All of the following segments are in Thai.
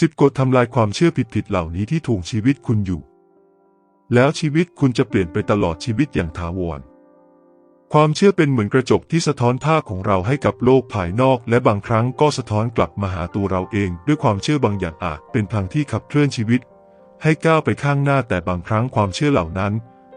สิบกฎทำลายความเชื่อผิดๆเหล่านี้ที่ถ่วงชีวิตคุณอยู่ แล้วชีวิตคุณจะเปลี่ยนไปตลอดชีวิตอย่างถาวร ความเชื่อเป็นเหมือนกระจกที่สะท้อนภาพของเราให้กับโลกภายนอก และบางครั้งก็สะท้อนกลับมาหาตัวเราเอง ด้วยความเชื่อบางอย่างอาจเป็นพลังที่ขับเคลื่อนชีวิต ให้ก้าวไปข้างหน้าแต่บางครั้งความเชื่อเหล่านั้น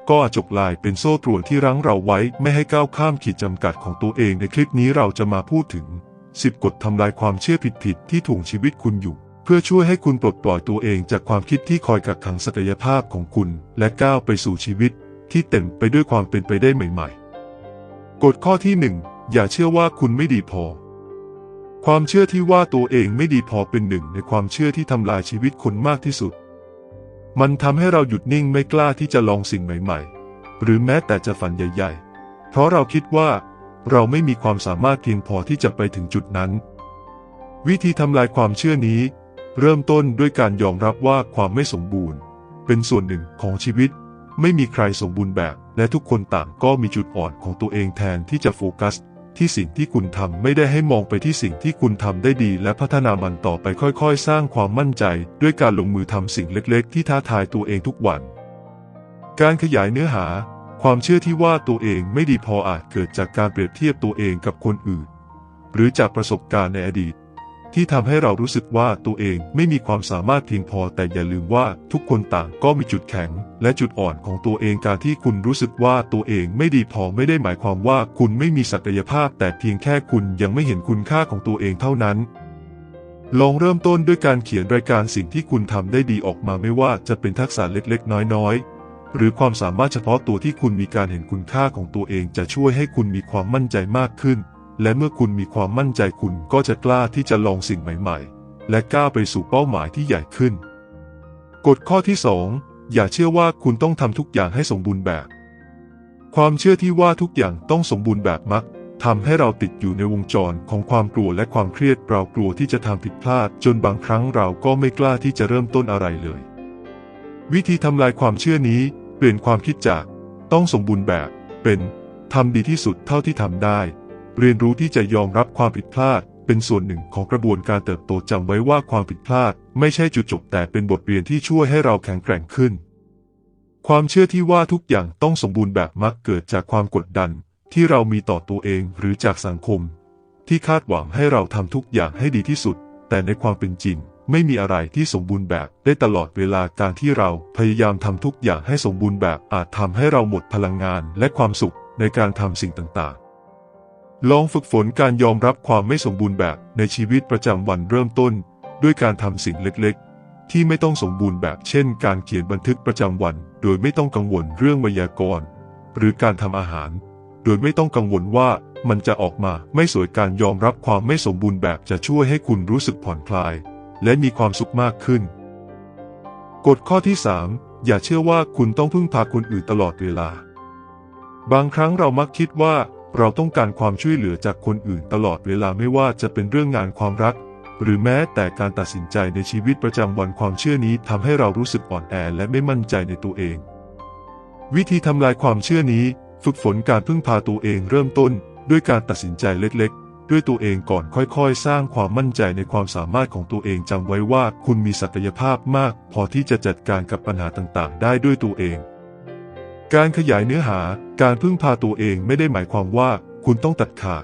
ก็อาจจกลายเป็นโซ่ตรวนที่รั้งเราไว้ไม่ให้ก้าวข้ามขีดจำกัดของตัวเองในคลิปนี้เราจะมาพูดถึง 10 กฎทำลายความเชื่อผิดๆที่ถ่วงชีวิตคุณอยู่ พื่อช่วยให้คุณปลดปล่อยตัวเองจากความคิดที่คอยกักขังศักยภาพของคุณ และก้าวไปสู่ชีวิตที่เต็มไปด้วยความเป็นไปได้ใหม่ๆ กฎข้อที่หนึ่งอย่าเชื่อว่าคุณไม่ดีพอ ความเชื่อที่ว่าตัวเองไม่ดีพอเป็นหนึ่งในความเชื่อที่ทำลายชีวิตคนมากที่สุด มันทำให้เราหยุดนิ่งไม่กล้าที่จะลองสิ่งใหม่ๆ หรือแม้แต่จะฝันใหญ่ๆ เพราะเราคิดว่า เราไม่มีความสามารถเพียงพอที่จะไปถึงจุดนั้น วิธีทำลายความเชื่อนี้ เริ่มต้นด้วยการยอมรับว่าความไม่สมบูรณ์ เป็นส่วนหนึ่งของชีวิต ไม่มีใครสมบูรณ์แบบ และทุกคนต่างก็มีจุดอ่อนของตัวเองแทนที่จะโฟกัส ที่สิ่งที่คุณทำไม่ได้ให้มองไปที่สิ่งที่คุณทำได้ดี และพัฒนามันต่อไปค่อยๆ สร้างความมั่นใจ ด้วยการลงมือทำสิ่งเล็กๆ ที่ท้าทายตัวเองทุกวัน การขยายเนื้อหา ความเชื่อที่ว่าตัวเองไม่ดีพออาจเกิดจากการเปรียบเทียบตัวเองกับคนอื่น หรือจากประสบการณ์ในอดีต ที่ทำให้เรารู้สึกว่าตัวเองไม่มีความสามารถเพียงพอ แต่อย่าลืมว่าทุกคนต่างก็มีจุดแข็ง และจุดอ่อนของตัวเองการที่คุณรู้สึกว่าตัวเองไม่ดีพอไม่ได้หมายความว่าคุณไม่มีศักยภาพ แต่เพียงแค่คุณยังไม่เห็นคุณค่าของตัวเองเท่านั้นลองเริ่มต้นด้วยการเขียนรายการสิ่งที่คุณทำได้ดีออกมาไม่ว่าจะเป็นทักษะเล็กๆ น้อยๆ หรือความสามารถเฉพาะตัวที่คุณมีการเห็นคุณค่าของตัวเองจะช่วยให้คุณมีความมั่นใจมากขึ้น และเมื่อคุณมีความมั่นใจคุณก็จะกล้าที่จะลองสิ่งใหม่ ๆ และก้าวไปสู่เป้าหมายที่ใหญ่ขึ้น กฎข้อที่ 2 อย่าเชื่อว่าคุณต้องทำทุกอย่างให้สมบูรณ์แบบ ความเชื่อที่ว่าทุกอย่างต้องสมบูรณ์แบบมักทำให้เราติดอยู่ในวงจรของความกลัวและความเครียดเรากลัวที่จะทำผิดพลาด จนบางครั้งเราก็ไม่กล้าที่จะเริ่มต้นอะไรเลย วิธีทำลายความเชื่อนี้เปลี่ยนความคิดจาก ต้องสมบูรณ์แบบเป็นทำดีที่สุดเท่าที่ทำได้ เรียนรู้ที่จะยอมรับความผิดพลาด เป็นส่วนหนึ่งของกระบวนการเติบโตจำไว้ว่าความผิดพลาด ไม่ใช่จุดจบแต่เป็นบทเรียนที่ช่วยให้เราแข็งแกร่งขึ้น ความเชื่อที่ว่าทุกอย่างต้องสมบูรณ์แบบมักเกิดจากความกดดัน ที่เรามีต่อตัวเองหรือจากสังคม ที่คาดหวังให้เราทำทุกอย่างให้ดีที่สุด แต่ในความเป็นจริง ไม่มีอะไรที่สมบูรณ์แบบได้ตลอดเวลาการที่เราพยายามทำทุกอย่างให้สมบูรณ์แบบอาจทำให้เราหมดพลังงานและความสุขในการทำสิ่งต่างๆ ลองฝึกฝนการยอมรับความไม่สมบูรณ์แบบในชีวิตประจำวันเริ่มต้น ด้วยการทำสิ่งเล็กๆ ที่ไม่ต้องสมบูรณ์แบบเช่น การเขียนบันทึกประจำวัน โดยไม่ต้องกังวลเรื่องไวยากรณ์หรือการทำอาหาร โดยไม่ต้องกังวลว่ามันจะออกมาไม่สวยการยอมรับความไม่สมบูรณ์แบบจะช่วยให้คุณรู้สึกผ่อนคลาย และมีความสุขมากขึ้น กฎข้อที่ 3 อย่าเชื่อว่าคุณต้องพึ่งพาคนอื่นตลอดเวลา บางครั้งเรามักคิดว่า เราต้องการความช่วยเหลือจากคนอื่นตลอดเวลาไม่ว่าจะเป็นเรื่องงานความรัก หรือแม้แต่การตัดสินใจในชีวิตประจำวันความเชื่อนี้ทำให้เรารู้สึกอ่อนแอและไม่มั่นใจในตัวเอง วิธีทำลายความเชื่อนี้ ฝึกฝนการพึ่งพาตัวเองเริ่มต้น ด้วยการตัดสินใจเล็กๆ ด้วยตัวเองก่อนค่อยๆ สร้างความมั่นใจในความสามารถของตัวเองจำไว้ว่าคุณมีศักยภาพมาก พอที่จะจัดการกับปัญหาต่างๆ ได้ด้วยตัวเอง การขยายเนื้อหาการพึ่งพาตัวเองไม่ได้หมายความว่าคุณต้องตัดขาด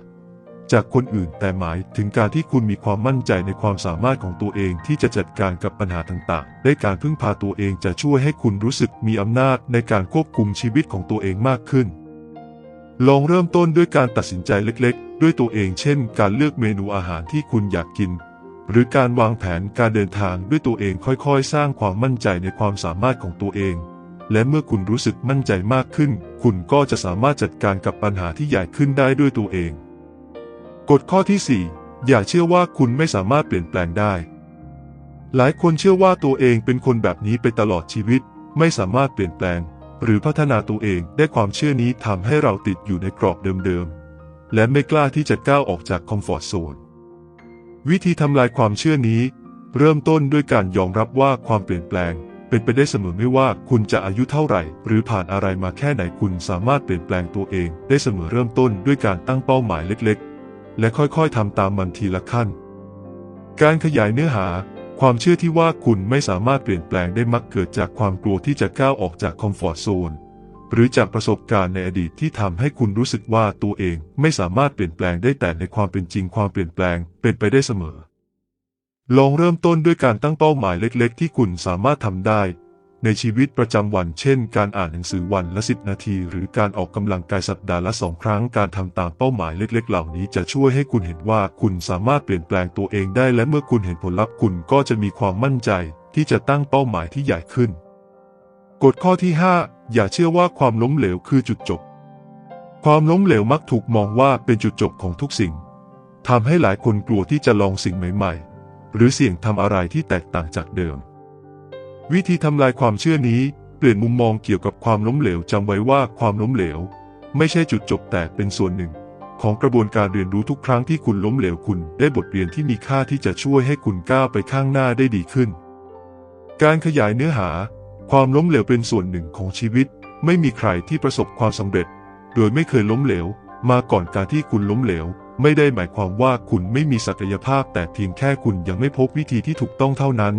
จากคนอื่นแต่หมายถึงการที่คุณมีความมั่นใจในความสามารถของตัวเองที่จะจัดการกับปัญหาต่างๆ ได้การพึ่งพาตัวเองจะช่วยให้คุณรู้สึกมีอำนาจในการควบคุมชีวิตของตัวเองมากขึ้น ลองเริ่มต้นด้วยการตัดสินใจเล็กๆ ด้วยตัวเอง เช่น การเลือกเมนูอาหารที่คุณอยากกิน หรือการวางแผนการเดินทางด้วยตัวเองค่อยๆ สร้างความมั่นใจในความสามารถของตัวเอง และเมื่อคุณรู้สึกมั่นใจมากขึ้น คุณก็จะสามารถจัดการกับปัญหาที่ใหญ่ขึ้นได้ด้วยตัวเอง กฎข้อที่ 4 อย่าเชื่อว่าคุณไม่สามารถเปลี่ยนแปลงได้ หลายคนเชื่อว่าตัวเองเป็นคนแบบนี้ไปตลอดชีวิต ไม่สามารถเปลี่ยนแปลง หรือพัฒนาตัวเองได้ความเชื่อนี้ทำให้เราติดอยู่ในกรอบเดิมๆ และไม่กล้าที่จะก้าวออกจากคอมฟอร์ทโซน วิธีทำลายความเชื่อนี้ เริ่มต้นด้วยการยอมรับว่าความเปลี่ยนแปลง เป็นไปได้เสมอไม่ว่าคุณจะอายุเท่าไหร่ หรือผ่านอะไรมาแค่ไหนคุณสามารถเปลี่ยนแปลงตัวเอง ได้เสมอเริ่มต้นด้วยการตั้งเป้าหมายเล็กๆ และค่อยๆทำตามมันทีละขั้น การขยายเนื้อหา ความเชื่อที่ว่าคุณไม่สามารถเปลี่ยนแปลงได้มักเกิดจากความกลัวที่จะก้าวออกจากคอมฟอร์ทโซนหรือจากประสบการณ์ในอดีตที่ทำให้คุณรู้สึกว่าตัวเองไม่สามารถเปลี่ยนแปลงได้แต่ในความเป็นจริงความเปลี่ยนแปลงเป็นไปได้เสมอ ลองเริ่มต้นด้วยการตั้งเป้าหมายเล็ก ๆ ที่คุณสามารถทำได้ ในชีวิตประจำวัน เช่น การอ่านหนังสือวันละสิบนาที หรือการออกกำลังกายสัปดาห์ละสองครั้ง การทำตามเป้าหมายเล็ก ๆ เหล่านี้จะช่วยให้คุณเห็นว่าคุณสามารถเปลี่ยนแปลงตัวเองได้ และเมื่อคุณเห็นผลลัพธ์คุณก็จะมีความมั่นใจ ที่จะตั้งเป้าหมายที่ใหญ่ขึ้น กฎข้อที่ 5 อย่าเชื่อว่าความล้มเหลวคือจุดจบ ความล้มเหลวมักถูกมองว่าเป็นจุดจบของทุกสิ่งทำให้หลายคนกลัวที่จะลองสิ่งใหม่ ๆ หรือเสี่ยงทำอะไรที่แตกต่างจากเดิม วิธีทำลายความเชื่อนี้เปลี่ยนมุมมองเกี่ยวกับความล้มเหลวจำไว้ว่าความล้มเหลว ไม่ใช่จุดจบแต่เป็นส่วนหนึ่ง ของกระบวนการเรียนรู้ทุกครั้งที่คุณล้มเหลวคุณได้บทเรียนที่มีค่าที่จะช่วยให้คุณก้าวไปข้างหน้าได้ดีขึ้น การขยายเนื้อหา ความล้มเหลวเป็นส่วนหนึ่งของชีวิต ไม่มีใครที่ประสบความสำเร็จ โดยไม่เคยล้มเหลว มาก่อนการที่คุณล้มเหลว ไม่ได้หมายความว่าคุณไม่มีศักยภาพ แต่เพียงแค่คุณยังไม่พบวิธีที่ถูกต้องเท่านั้น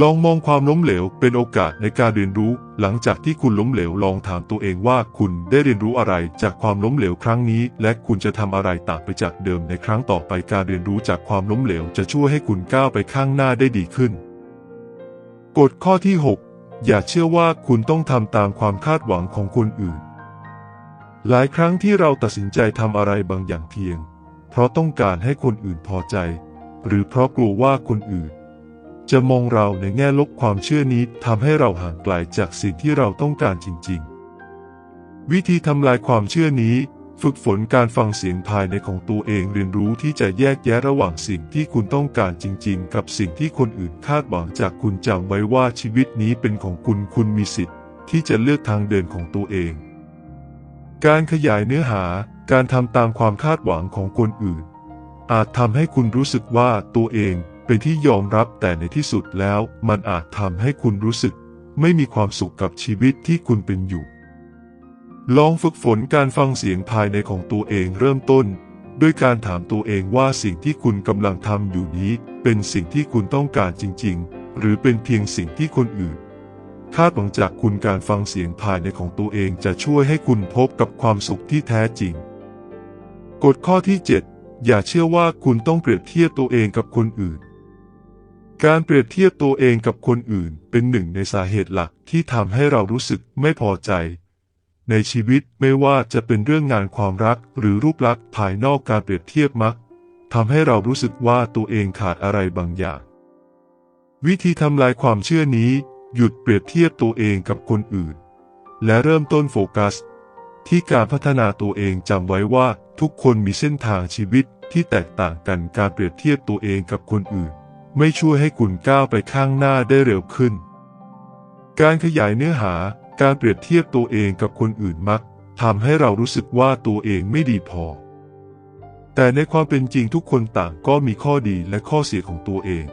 ลองมองความล้มเหลวเป็นโอกาสในการเรียนรู้ หลังจากที่คุณล้มเหลวลองถามตัวเองว่าคุณได้เรียนรู้อะไรจากความล้มเหลวครั้งนี้ และคุณจะทำอะไรต่างไปจากเดิมในครั้งต่อไปการเรียนรู้จากความล้มเหลว จะช่วยให้คุณก้าวไปข้างหน้าได้ดีขึ้น กฎข้อที่ 6 อย่าเชื่อว่าคุณต้องทำตามความคาดหวังของคนอื่น หลายครั้งที่เราตัดสินใจทำอะไรบางอย่างเพียง เพราะต้องการให้คนอื่นพอใจ หรือเพราะกลัวว่าคนอื่น จะมองเราในแง่ลบความเชื่อนี้ทำให้เราห่างไกลจากสิ่งที่เราต้องการจริง ๆ วิธีทำลายความเชื่อนี้ ฝึกฝนการฟังเสียงภายในของตัวเองเรียนรู้ที่จะแยกแยะระหว่างสิ่งที่คุณต้องการจริง ๆ กับสิ่งที่คนอื่นคาดหวังจากคุณจำไว้ว่าชีวิตนี้เป็นของคุณคุณมีสิทธิ์ ที่จะเลือกทางเดินของตัวเอง การขยายเนื้อหาการทำตามความคาดหวังของคนอื่น อาจทำให้คุณรู้สึกว่าตัวเองเป็นที่ยอมรับแต่ในที่สุดแล้วมันอาจทำให้คุณรู้สึก ไม่มีความสุขกับชีวิตที่คุณเป็นอยู่ ลองฝึกฝนการฟังเสียงภายในของตัวเองเริ่มต้น ด้วยการถามตัวเองว่าสิ่งที่คุณกำลังทำอยู่นี้ เป็นสิ่งที่คุณต้องการจริง ๆ หรือเป็นเพียงสิ่งที่คนอื่น คาดหวังจากคุณการฟังเสียงภายในของตัวเองจะช่วยให้คุณพบกับความสุขที่แท้จริง กฎข้อที่ 7 อย่าเชื่อว่าคุณต้องเปรียบเทียบตัวเองกับคนอื่น การเปรียบเทียบตัวเองกับคนอื่น เป็นหนึ่งในสาเหตุหลักที่ทำให้เรารู้สึกไม่พอใจ ในชีวิตไม่ว่าจะเป็นเรื่องงานความรักหรือรูปลักษณ์ภายนอกการเปรียบเทียบมักทำให้เรารู้สึกว่าตัวเองขาดอะไรบางอย่าง วิธีทำลายความเชื่อนี้ หยุดเปรียบเทียบตัวเองกับคนอื่น และเริ่มต้นโฟกัส ที่การพัฒนาตัวเองจำไว้ว่าทุกคนมีเส้นทางชีวิตที่แตกต่างกันการเปรียบเทียบตัวเองกับคนอื่น ไม่ช่วยให้คุณก้าวไปข้างหน้าได้เร็วขึ้น การขยายเนื้อหาการเปรียบเทียบตัวเองกับคนอื่นมักทำให้เรารู้สึกว่าตัวเองไม่ดีพอ แต่ในความเป็นจริงทุกคนต่างก็มีข้อดีและข้อเสียของตัวเอง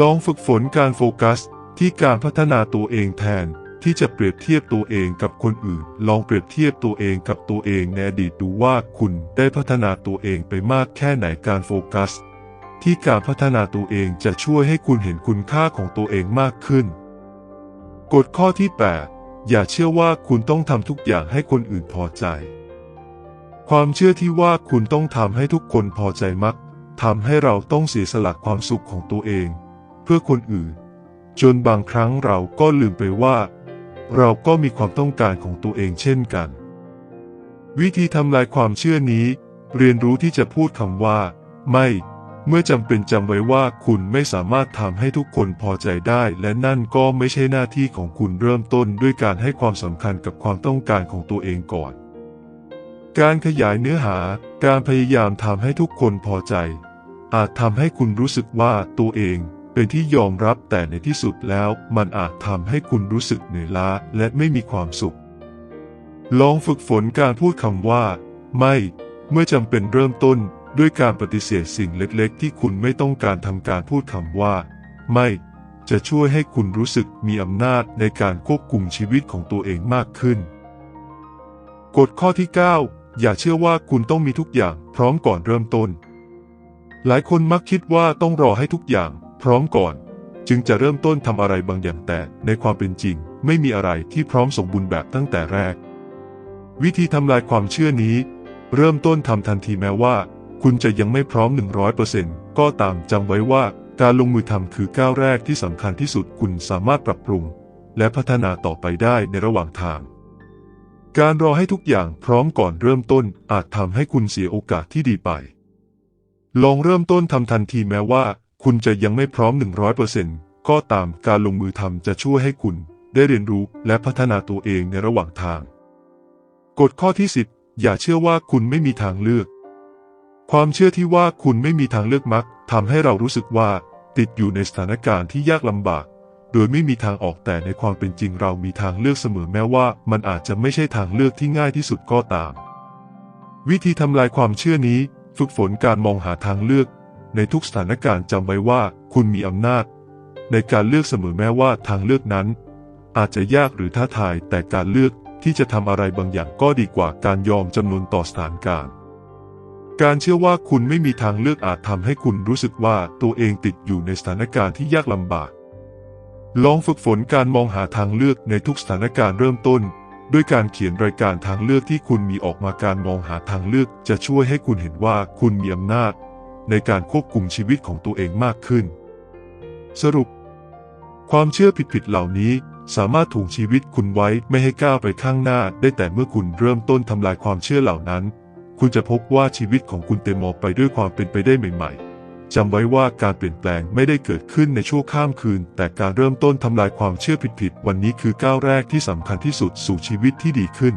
ลองฝึกฝนการโฟกัส ที่การพัฒนาตัวเองแทนที่จะเปรียบเทียบตัวเองกับคนอื่น ลองเปรียบเทียบตัวเองกับตัวเองในอดีตดูว่าคุณได้พัฒนาตัวเองไปมากแค่ไหนการโฟกัส ที่การพัฒนาตัวเองจะช่วยให้คุณเห็นคุณค่าของตัวเองมากขึ้น กฎข้อที่ 8 อย่าเชื่อว่าคุณต้องทำทุกอย่างให้คนอื่นพอใจ ความเชื่อที่ว่าคุณต้องทำให้ทุกคนพอใจมักทำให้เราต้องเสียสละความสุขของตัวเอง เพื่อคนอื่น จนบางครั้งเราก็ลืมไปว่า เราก็มีความต้องการของตัวเองเช่นกัน วิธีทำลายความเชื่อนี้ เรียนรู้ที่จะพูดคำว่า ไม่ เมื่อจำเป็นจำไว้ว่าคุณไม่สามารถทำให้ทุกคนพอใจได้ และนั่นก็ไม่ใช่หน้าที่ของคุณเริ่มต้นด้วยการให้ความสำคัญกับความต้องการของตัวเองก่อน การขยายเนื้อหา การพยายามทำให้ทุกคนพอใจ อาจทำให้คุณรู้สึกว่าตัวเอง เป็นที่ยอมรับแต่ในที่สุดแล้วมันอาจทำให้คุณรู้สึกเหนื่อยล้าและไม่มีความสุข ลองฝึกฝนการพูดคำว่า ไม่ เมื่อจำเป็นเริ่มต้นด้วยการปฏิเสธสิ่งเล็กๆ ที่คุณไม่ต้องการทำการพูดคำว่า ไม่ จะช่วยให้คุณรู้สึกมีอำนาจในการควบคุมชีวิตของตัวเองมากขึ้น กฎข้อที่ 9 อย่าเชื่อว่าคุณต้องมีทุกอย่างพร้อมก่อนเริ่มต้น หลายคนมักคิดว่าต้องรอให้ทุกอย่าง พร้อมก่อน จึงจะเริ่มต้นทำอะไรบางอย่างแต่ในความเป็นจริง ไม่มีอะไรที่พร้อมสมบูรณ์แบบตั้งแต่แรก วิธีทำลายความเชื่อนี้ เริ่มต้นทำทันทีแม้ว่า คุณจะยังไม่พร้อม 100%ก็ตามจำไว้ว่าการลงมือทำคือก้าวแรกที่สำคัญที่สุดคุณสามารถปรับปรุง และพัฒนาต่อไปได้ในระหว่างทาง การรอให้ทุกอย่างพร้อมก่อนเริ่มต้นอาจทำให้คุณเสียโอกาสที่ดีไป ลองเริ่มต้นทำทันทีแม้ว่า คุณจะยังไม่พร้อม 100%ก็ตามการลงมือทำจะช่วยให้คุณ ได้เรียนรู้และพัฒนาตัวเองในระหว่างทาง กฎข้อที่ 10 อย่าเชื่อว่าคุณไม่มีทางเลือก ความเชื่อที่ว่าคุณไม่มีทางเลือกมักทำให้เรารู้สึกว่า ติดอยู่ในสถานการณ์ที่ยากลำบาก โดยไม่มีทางออกแต่ในความเป็นจริงเรามีทางเลือกเสมอแม้ว่ามันอาจจะไม่ใช่ทางเลือกที่ง่ายที่สุดก็ตาม วิธีทำลายความเชื่อนี้ฝึกฝนการมองหาทางเลือก ในทุกสถานการณ์จำไว้ว่าคุณมีอำนาจ ในการเลือกเสมอแม้ว่าทางเลือกนั้น อาจจะยากหรือท้าทายแต่การเลือกที่จะทำอะไรบางอย่างก็ดีกว่าการยอมจำนวนต่อสถานการณ์ การเชื่อว่าคุณไม่มีทางเลือกอาจทำให้คุณรู้สึกว่าตัวเองติดอยู่ในสถานการณ์ที่ยากลำบาก ลองฝึกฝนการมองหาทางเลือกในทุกสถานการณ์เริ่มต้น ด้วยการเขียนรายการทางเลือกที่คุณมีออกมาการมองหาทางเลือก จะช่วยให้คุณเห็นว่าคุณมีอำนาจ ในการควบคุมชีวิตของตัวเองมากขึ้น สรุป ความเชื่อผิดๆเหล่านี้สามารถถูกชีวิตคุณไว้ไม่ให้ก้าวไปข้างหน้า ได้แต่เมื่อคุณเริ่มต้นทำลายความเชื่อเหล่านั้น คุณจะพบว่าชีวิตของคุณเต็มไปด้วยความเป็นไปได้ใหม่ๆจำไว้ว่าการเปลี่ยนแปลงไม่ได้เกิดขึ้นในชั่วข้ามคืน แต่การเริ่มต้นทำลายความเชื่อผิดๆวันนี้คือก้าวแรกที่สำคัญที่สุดสู่ชีวิตที่ดีขึ้น